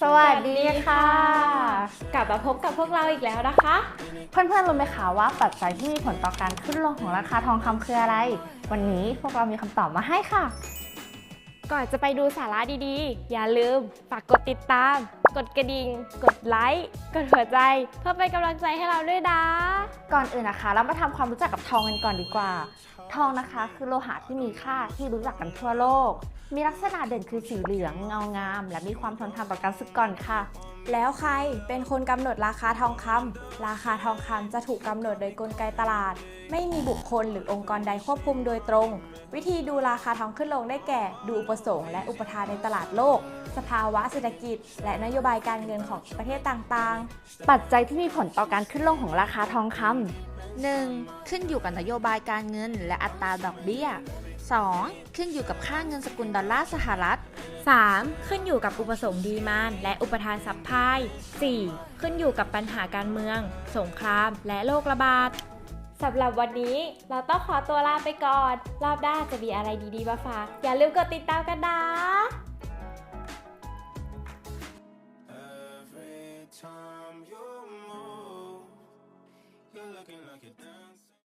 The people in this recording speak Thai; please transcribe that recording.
สวัสดีค่ะ กลับมาพบกับพวกเราอีกแล้วนะคะ เพื่อนๆรู้ไหมคะว่าปัจจัยที่มีผลต่อการขึ้นลงของราคาทองคำคืออะไร วันนี้พวกเรามีคำตอบมาให้ค่ะ ก่อนจะไปดูสาระดีๆ อย่าลืมฝากกดติดตาม กดกระดิ่ง กดไลค์ กดหัวใจ เพื่อเป็นกำลังใจให้เราด้วยนะ ก่อนอื่นนะคะ เรามาทำความรู้จักกับทองกันก่อนดีกว่า ทองนะคะ คือโลหะที่มีค่าที่รู้จักกันทั่วโลก มีลักษณะเด่นคือสีเหลืองเงางาม และมีความทนทานต่อการสึกก่อนค่ะ แล้วใครเป็นคนกำหนดราคาทองคำราคาทองคำจะถูกกำหนดโดยกลไกตลาด ไม่มีบุคคลหรือองค์กรใดควบคุมโดยตรง วิธีดูราคาทองขึ้นลงได้แก่ ดูอุปสงค์และอุปทานในตลาดโลก สภาวะเศรษฐกิจ และนโยบายการเงินของประเทศต่างๆ ปัจจัยที่มีผลต่อการขึ้นลงของราคาทองคำ 1. ขึ้นอยู่กับนโยบายการเงินและอัตราดอกเบี้ย 2. ขึ้นอยู่กับค่าเงินสกุลดอลลาร์สหรัฐ 3. ขึ้นอยู่กับอุปสงค์ดีมานและอุปทานซัพพลาย 4. ขึ้นอยู่กับปัญหาการเมือง สงครามและโรคระบาดสำหรับวันนี้เราต้องขอตัวลาไปก่อน รอบหน้าจะมีอะไรดีๆมาฝาก อย่าลืมกดติดตามกันนะ You're looking like a dancer.